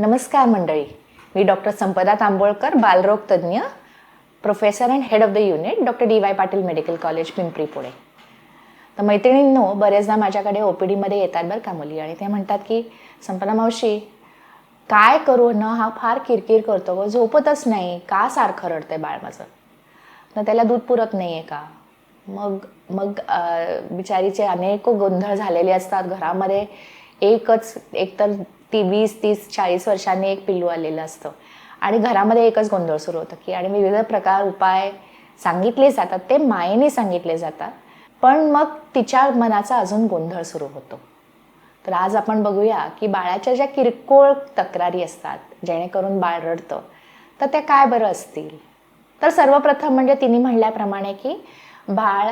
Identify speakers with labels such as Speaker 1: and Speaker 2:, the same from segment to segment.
Speaker 1: नमस्कार मंडळी. मी डॉक्टर संपदा तांबोळकर बालरोग तज्ज्ञ professor and head of the unit doctor D Y Patil medical college Pimpri Pune. तर मैत्रिणींनो बरेचदा माझ्याकडे ओ पी डीमध्ये येतात बरं का मुली आणि ते म्हणतात की संपदा मावशी काय करू न? हा फार किरकिर करतो व झोपतच नाही. का सारखं रडतंय बाळ माझं? न त्याला दूध पुरत नाही आहे का? मग मग बिचारीचे अनेक गोंधळ झालेले असतात. घरामध्ये एकच एकतर ती वीस तीस चाळीस वर्षांनी एक पिल्लू आलेलं असतं. आणि घरामध्ये एकच गोंधळ सुरू होतं की आणि विविध प्रकार उपाय सांगितले जातात ते मायेने सांगितले जातात. पण मग तिच्या मनाचा अजून गोंधळ सुरू होतो. तर आज आपण बघूया की बाळाच्या ज्या किरकोळ तक्रारी असतात जेणेकरून बाळ रडतं तर त्या काय बरं असतील? तर सर्वप्रथम म्हणजे तिने म्हणल्याप्रमाणे की बाळ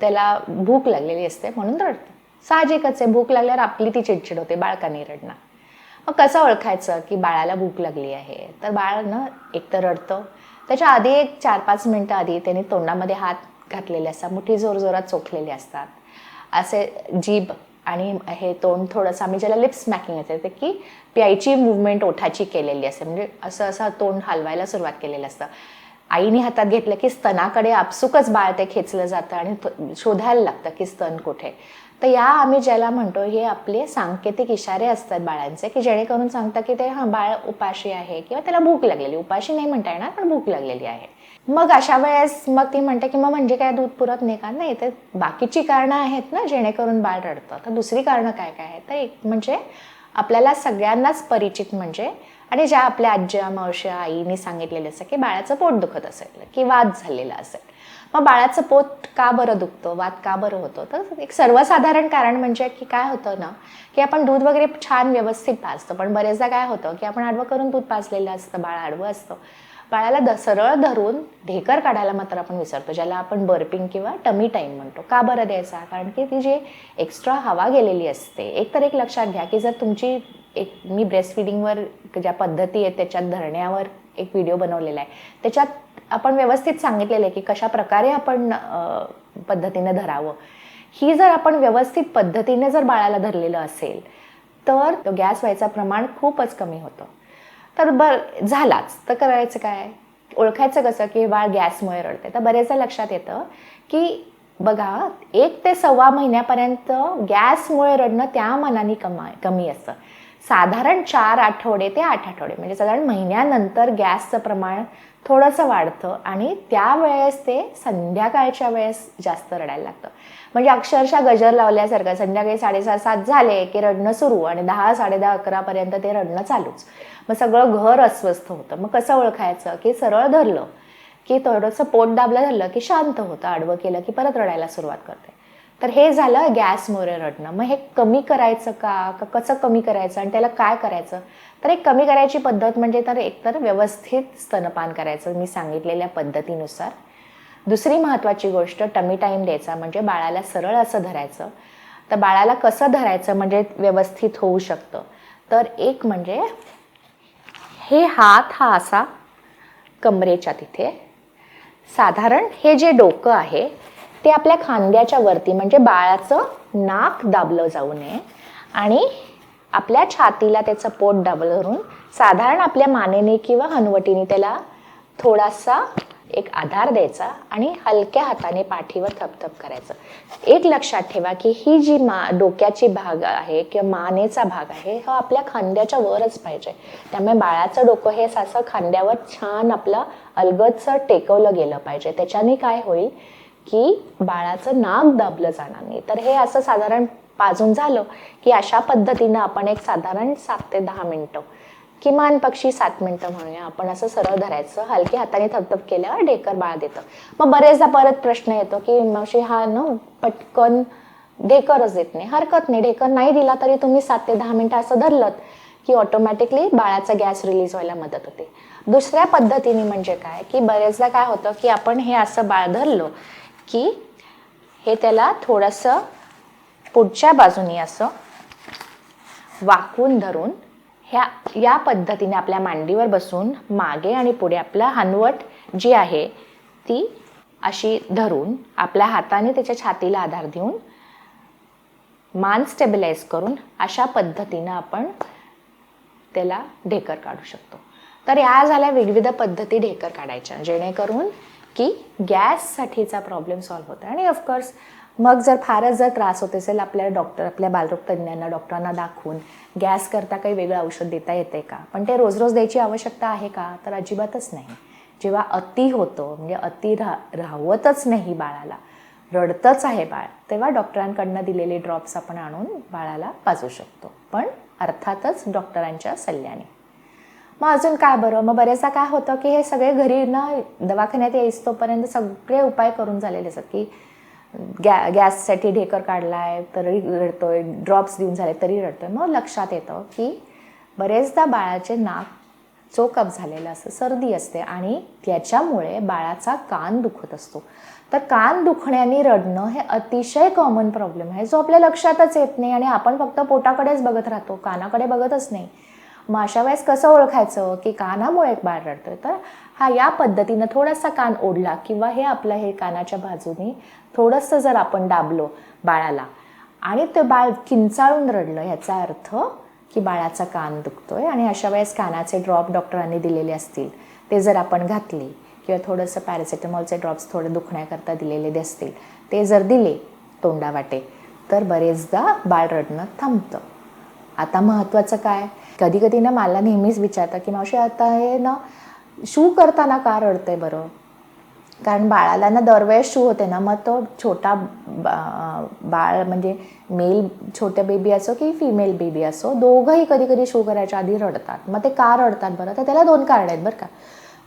Speaker 1: त्याला भूक लागलेली असते म्हणून रडतं. साहजिकच आहे भूक लागल्यावर आपली ती चिडचिड होते बाळ का नाही रडणार? मग कसं ओळखायचं की बाळाला भूक लागली आहे? तर बाळ ना एकतर रडतं. त्याच्या आधी एक चार पाच मिनटं आधी त्याने तोंडामध्ये हात घातलेले असतात मुठी जोरजोरात चोखलेले असतात. असे जीभ आणि हे तोंड थोडंसं आम्ही ज्याला लिप्स स्मॅकिंग येते ते की प्यायची मुवमेंट ओठाची केलेली असते. म्हणजे असं असं तोंड हलवायला सुरुवात केलेलं असतं. आईने हातात घेतलं की स्तनाकडे आपसुकच बाळ ते खेचलं जातं आणि शोधायला लागतं की स्तन कुठे. तर या आम्ही ज्याला म्हणतो हे आपले सांकेतिक इशारे असतात बाळांचे की जेणेकरून सांगतात की ते हां बाळ उपाशी आहे किंवा त्याला भूक लागलेली. उपाशी नाही म्हणता येणार पण भूक लागलेली आहे. मग अशा वेळेस मग ती म्हणते की मग म्हणजे काय दूध पुरत नाही का? नाही तर बाकीची कारणं आहेत ना जेणेकरून बाळ रडतं. तर दुसरी कारणं काय काय आहेत? तर एक म्हणजे आपल्याला सगळ्यांनाच परिचित म्हणजे आणि ज्या आपल्या आजी मावश्या आईने सांगितलेलं असं की बाळाचं पोट दुखत असेल की वाद झालेला असेल. मग बाळाचं पोट का बरं दुखतं? वाद का बरं होतं? तर एक सर्वसाधारण कारण म्हणजे की काय होतं ना की आपण दूध वगैरे छान व्यवस्थित पाजतो. पण बरेचदा काय होतं की आपण आडवं करून दूध पाजलेलं असतं बाळ आडवं असतं. बाळाला द सरळ धरून ढेकर काढायला मात्र आपण विसरतो ज्याला आपण बर्पिंग किंवा टमी टाईम म्हणतो. का बरं द्यायचा? कारण की ती जी एक्स्ट्रा हवा गेलेली असते एक तर एक लक्षात घ्या की जर तुमची एक मी ब्रेस्ट फिडिंगवर ज्या पद्धती आहेत त्याच्यात धरण्यावर एक व्हिडिओ बनवलेला आहे. त्याच्यात आपण व्यवस्थित सांगितलेलं आहे की कशा प्रकारे आपण पद्धतीने धरावं. ही जर आपण व्यवस्थित पद्धतीने जर बाळाला धरलेलं असेल तर तो गॅस व्हायचं प्रमाण खूपच कमी होतं. तर बर झालाच. तर करायचं काय? ओळखायचं कसं की बाळ गॅसमुळे रडते तर बरेचदा लक्षात येतं की बघा एक ते सव्वा महिन्यापर्यंत गॅसमुळे रडणं त्या मनाने कमा कमी असतं. साधारण चार आठवडे ते आठ आठवडे म्हणजे साधारण महिन्यानंतर गॅसचं प्रमाण थोडंसं वाढतं आणि त्यावेळेस ते संध्याकाळच्या वेळेस जास्त रडायला लागतं. म्हणजे अक्षरशः गजर लावल्यासारखं संध्याकाळी साडेसात सात झाले की रडणं सुरू आणि दहा साडेदहा अकरापर्यंत ते रडणं चालूच. मग सगळं घर अस्वस्थ होतं. मग कसं ओळखायचं? की सरळ धरलं की थोडंसं पोट दाबलं धरलं की शांत होतं आडवं केलं की परत रडायला सुरुवात करते. तर हे झालं गॅस मोरे रटणं मग हे कमी करायचं का? का कसं कमी करायचं? आणि त्याला काय करायचं? तर एक कमी करायची पद्धत म्हणजे तर एकतर व्यवस्थित स्तनपान करायचं मी सांगितलेल्या पद्धतीनुसार. दुसरी महत्त्वाची गोष्ट टमी टाईम द्यायचा म्हणजे बाळाला सरळ असं धरायचं. तर बाळाला कसं धरायचं? म्हणजे व्यवस्थित होऊ शकतं. तर एक म्हणजे हे हात हा असा कमरेच्या तिथे. साधारण हे जे डोकं आहे ते आपल्या खांद्याच्या वरती म्हणजे बाळाचं नाक दाबलं जाऊ नये. आणि आपल्या छातीला त्याचं पोट दाबलं धरून साधारण आपल्या मानेने किंवा हनवटीने त्याला थोडासा एक आधार द्यायचा आणि हलक्या हाताने पाठीवर थपथप करायचं. एक लक्षात ठेवा की ही जी मा डोक्याची भाग आहे किंवा मानेचा भाग आहे हा आपल्या खांद्याच्या वरच पाहिजे. त्यामुळे बाळाचं डोकं हे असं खांद्यावर छान आपलं अलगदचं टेकवलं गेलं पाहिजे. त्याच्याने काय होईल? की बाळाचं नाक दाबलं जाणार नाही. तर हे असं साधारण पाजून झालं की अशा पद्धतीनं आपण एक साधारण सात ते दहा मिनटं किमान पक्षी सात मिनटं म्हणूया. आपण असं सरळ धरायचं हलकी हाताने थपथप केल्यावर ढेकर बाळ देतं. मग बरेचदा परत प्रश्न येतो की मावशी हा न पटकन ढेकरच देत नाही. हरकत नाही. ढेकर नाही दिला तरी तुम्ही सात ते दहा मिनटं असं धरलं की ऑटोमॅटिकली बाळाचा गॅस रिलीज व्हायला मदत होते. दुसऱ्या पद्धतीने म्हणजे काय? की बरेचदा काय होतं की आपण हे असं बाळ धरलं की हे त्याला थोडंसं पुढच्या बाजूनी असं वाकवून धरून ह्या या पद्धतीने आपल्या मांडीवर बसून मागे आणि पुढे आपला हनवट जी आहे ती अशी धरून आपल्या हाताने त्याच्या छातीला आधार देऊन मान स्टेबिलाइज करून अशा पद्धतीनं आपण त्याला ढेकर काढू शकतो. तर या झाल्या विविध पद्धती ढेकर काढायच्या जेणेकरून की गॅससाठीचा प्रॉब्लेम सॉल्व्ह होतो आणि ऑफकोर्स मग जर फारच जर त्रास होत असेल आपल्या डॉक्टर आपल्या बालरोग तज्ज्ञांना डॉक्टरांना दाखवून गॅस करता काही वेगळं औषध देता येते का? पण ते रोज रोज द्यायची आवश्यकता आहे का? तर अजिबातच नाही. जेव्हा अति होतं म्हणजे अति राह राहवतच नाही बाळाला रडतंच आहे बाळ तेव्हा डॉक्टरांकडनं दिलेले ड्रॉप्स आपण आणून बाळाला पाजू शकतो. पण अर्थातच डॉक्टरांच्या सल्ल्याने. मग अजून काय बरं? मग बरेचदा काय होतं की हे सगळे घरी ना दवाखान्यात यायच तोपर्यंत सगळे उपाय करून झालेले असतात की गॅ गॅससाठी ढेकर काढलाय तरी रडतोय ड्रॉप्स देऊन झाले तरी रडतोय. मग लक्षात येतं की बरेचदा बाळाचे नाक चोकअप झालेलं असतं सर्दी असते आणि त्याच्यामुळे बाळाचा कान दुखत असतो. तर कान दुखण्याने रडणं हे अतिशय कॉमन प्रॉब्लेम आहे. जो आपल्या लक्षातच येत नाही आणि आपण फक्त पोटाकडेच बघत राहतो कानाकडे बघतच नाही. मग अशा वेळेस कसं ओळखायचं? की कानामुळे एक बाळ रडतोय. तर हा या पद्धतीनं थोडासा कान ओढला किंवा हे आपलं हे कानाच्या बाजूने थोडंसं जर आपण दाबलो बाळाला आणि ते बाळ किंचाळून रडलं याचा अर्थ की बाळाचा कान दुखतोय आणि अशा वेळेस कानाचे ड्रॉप डॉक्टरांनी दिलेले असतील ते जर आपण घातले किंवा थोडंसं पॅरासिटामॉलचे ड्रॉप्स थोडे दुखण्याकरता दिलेले असतील ते जर दिले तोंडावाटे तर बरेचदा बाळ रडणं थांबतं. आता महत्त्वाचं काय? कधी कधी ना मला नेहमीच विचारतं की मावशी आता हे ना शू करताना का रडतंय बरं? कारण बाळाला ना दरवेळेस शू होते ना मग तो छोटा बा- बाळ म्हणजे मेल छोट्या बेबी असो की फिमेल बेबी असो दोघंही कधी कधी शू करायच्या आधी रडतात. मग ते का रडतात बरं? तर त्याला दोन कारण आहेत बरं का.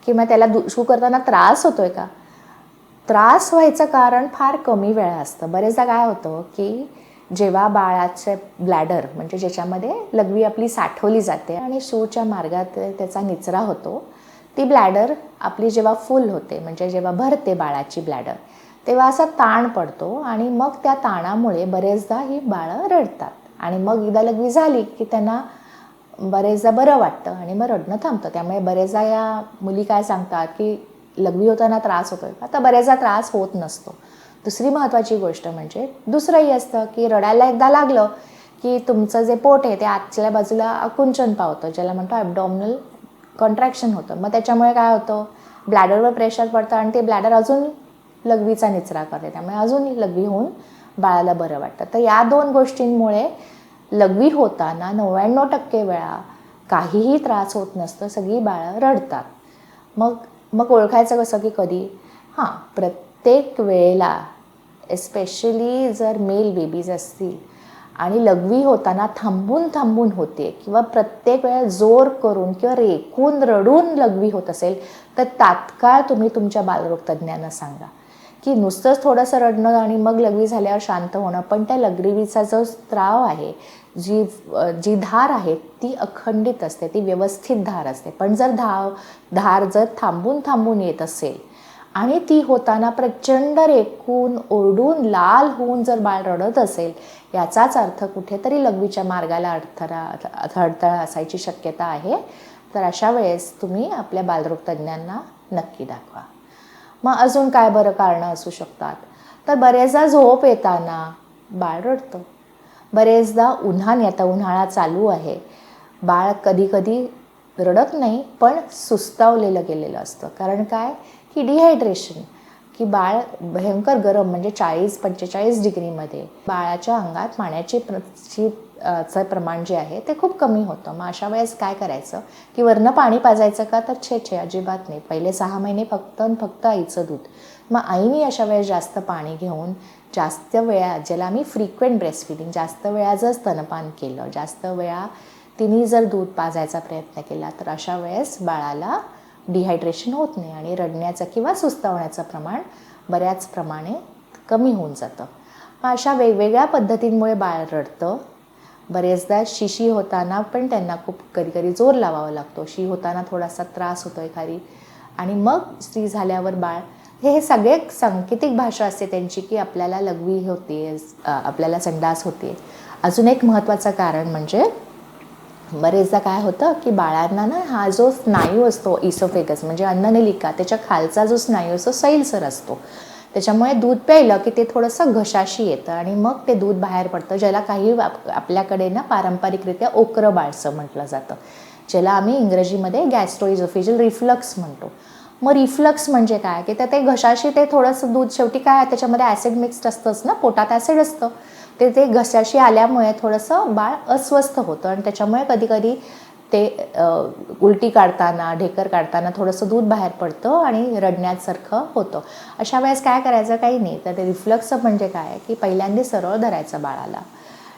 Speaker 1: की मग त्याला दु शू करताना त्रास होतोय का? त्रास व्हायचं कारण फार कमी वेळा असतं. बरेचदा काय होतं की जेव्हा बाळाचे ब्लॅडर म्हणजे ज्याच्यामध्ये लघवी आपली साठवली जाते आणि शूच्या मार्गात त्याचा निचरा होतो ती ब्लॅडर आपली जेव्हा फुल होते म्हणजे जेव्हा भरते बाळाची ब्लॅडर तेव्हा असा ताण पडतो आणि मग त्या ताणामुळे बरेचदा ही बाळं रडतात. आणि मग एकदा लघवी झाली की त्यांना बरेचदा बरं वाटतं आणि मग रडणं थांबतं. त्यामुळे बरेचदा या मुली काय सांगतात की लघवी होताना त्रास होतोय आता बरेचदा त्रास होत नसतो. दुसरी महत्त्वाची गोष्ट म्हणजे दुसरंही असतं की रडायला एकदा लागलं की तुमचं जे पोट आहे ते आतल्या बाजूला आकुंचन पावतं ज्याला म्हणतो ॲबडॉमिनल कॉन्ट्रॅक्शन होतं. मग त्याच्यामुळे काय होतं? ब्लॅडरवर प्रेशर पडतं आणि ते ब्लॅडर अजून लघवीचा निचरा करते. त्यामुळे अजून लघवी होऊन बाळाला बरं वाटतं. तर या दोन गोष्टींमुळे लघवी होताना नव्याण्णव टक्के वेळा काहीही त्रास होत नसतं सगळी बाळं रडतात. मग मग ओळखायचं कसं की कधी? हां प्रत्येक वेळेला एस्पेशली जर मेल बेबीज असतील. आणि लघवी होताना थांबून थांबून होते किंवा प्रत्येक वेळा जोर करून किंवा रेकून रडून लघवी होत असेल तर तात्काळ तुम्ही तुमच्या बालरोगतज्ञांना सांगा. की नुसतंच थोडंसं रडणं आणि मग लघवी झाल्यावर शांत होणं पण त्या लघवीचा जो स्त्राव आहे जी जी धार आहे ती अखंडित असते ती व्यवस्थित धार असते. पण जर धाव धार जर थांबून थांबून येत असेल आणि ती होताना प्रचंड रेकून ओरडून लाल होऊन जर बाळ रडत असेल याचाच अर्थ कुठेतरी लघवीच्या मार्गाला अडथळा अडथळा असायची शक्यता आहे. तर अशा वेळेस तुम्ही आपल्या बालरोगतज्ञांना नक्की दाखवा. मग अजून काय बरं कारणं असू शकतात? तर बरेचदा झोप येताना बाळ रडतं. बरेचदा उन्हाने आता उन्हाळा चालू आहे. बाळ कधी कधी रडत नाही पण सुस्तावलेलं गेलेलं असतं. कारण काय? की डिहायड्रेशन की बाळ भयंकर गरम म्हणजे चाळीस पंचेचाळीस डिग्रीमध्ये. बाळाच्या अंगात पाण्याची प्र ची चं प्रमाण जे आहे ते खूप कमी होतं. मग अशा वेळेस काय करायचं? की वरनं पाणी पाजायचं का? तर छे छे अजिबात नाही. पहिले सहा महिने फक्त आणि फक्त आईचं दूध. मग आईने अशा वेळेस जास्त पाणी घेऊन जास्त वेळा ज्याला आम्ही फ्रिक्वेंट ब्रेस्ट फिडिंग जास्त वेळा जर स्तनपान केलं जास्त वेळा तिने जर दूध पाजायचा प्रयत्न केला तर अशा वेळेस बाळाला डिहायड्रेशन होत नाही आणि रडण्याचं किंवा सुस्तावण्याचं प्रमाण बऱ्याच प्रमाणे कमी होऊन जातं. मग अशा वेगवेगळ्या पद्धतींमुळे बाळ रडतं. बरेचदा शिशी होताना पण त्यांना खूप कधी कधी जोर लावावा लागतो. शी होताना थोडासा त्रास होतो एखादी. आणि मग स्त्री झाल्यावर बाळ हे हे सगळे सांकेतिक भाषा असते त्यांची की आपल्याला लघवी होते आपल्याला संडास होते. अजून एक महत्त्वाचं कारण म्हणजे बरेचदा काय होतं की बाळांना ना हा जो स्नायू असतो इसोफेगस म्हणजे अन्ननलिका त्याच्या खालचा जो स्नायू असतो सैलसर असतो. त्याच्यामुळे दूध प्यायलं की ते थोडंसं घशाशी येतं आणि मग ते दूध बाहेर पडतं ज्याला काही आपल्याकडे ना पारंपरिकरित्या ओकरं बाळसं म्हटलं जातं. ज्याला आम्ही इंग्रजीमध्ये गॅस्ट्रोइझोफेजल रिफ्लक्स म्हणतो. मग रिफ्लक्स म्हणजे काय? की तर ते घशाशी ते थोडंसं दूध शेवटी काय त्याच्यामध्ये ॲसिड मिक्स्ड असतंच ना? पोटात ॲसिड असतं. ते ते घशाशी आल्यामुळे थोडंसं बाळ अस्वस्थ होतं आणि त्याच्यामुळे कधीकधी ते उलटी काढताना ढेकर काढताना थोडंसं दूध बाहेर पडतं आणि रडण्यासारखं होतं. अशा वेळेस काय करायचं काही नाही. तर ते रिफ्लक्स म्हणजे काय? की पहिल्यांदा सरळ धरायचं बाळाला.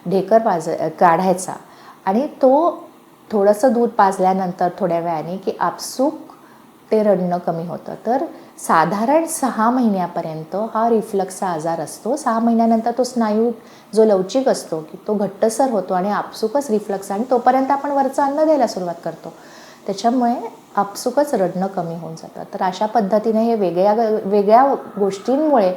Speaker 1: ढेकर पाज काढायचा. आणि तो थोडंसं दूध पाजल्यानंतर थोड्या वेळाने की आपसूक ते रडणं कमी होतं. तर साधारण सहा महिन्यापर्यंत हा रिफ्लक्सचा आजार असतो. सहा महिन्यानंतर तो स्नायू जो लवचिक असतो की तो घट्टसर होतो आणि आपसुकच रिफ्लक्स आणि तोपर्यंत आपण वरचं अन्न द्यायला सुरुवात करतो. त्याच्यामुळे आपसुकच रडणं कमी होऊन जातं. तर अशा पद्धतीने हे वेगळ्या वेगळ्या गोष्टींमुळे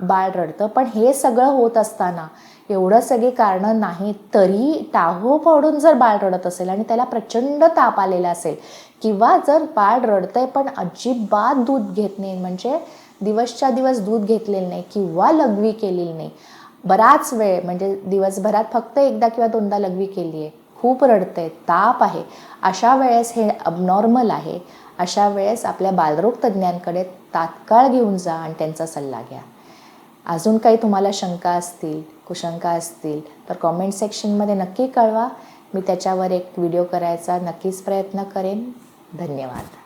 Speaker 1: बाळ रडतं. पण हे सगळं होत असताना एवढं सगळी कारणं नाही तरी टाहो पडून जर बाळ रडत असेल आणि त्याला प्रचंड ताप आलेला असेल किंवा जर बाळ रडतंय पण अजिबात दूध घेत नाही म्हणजे दिवसच्या दिवस दूध घेतलेलं नाही किंवा लघवी केलेली नाही. बराच वेळ म्हणजे दिवसभरात फक्त एकदा किंवा दोनदा लघवी केली आहे. खूप रडतंय ताप आहे. अशा वेळेस हे अबनॉर्मल आहे. अशा वेळेस आपल्या बालरोग तज्ज्ञांकडे तात्काळ घेऊन जा आणि त्यांचा सल्ला घ्या. अजून काही तुम्हाला शंका असतील कुशंका असतील तर कॉमेंट सेक्शनमध्ये नक्की कळवा. मी त्याच्यावर एक व्हिडिओ करायचा नक्कीच प्रयत्न करेन. धन्यवाद.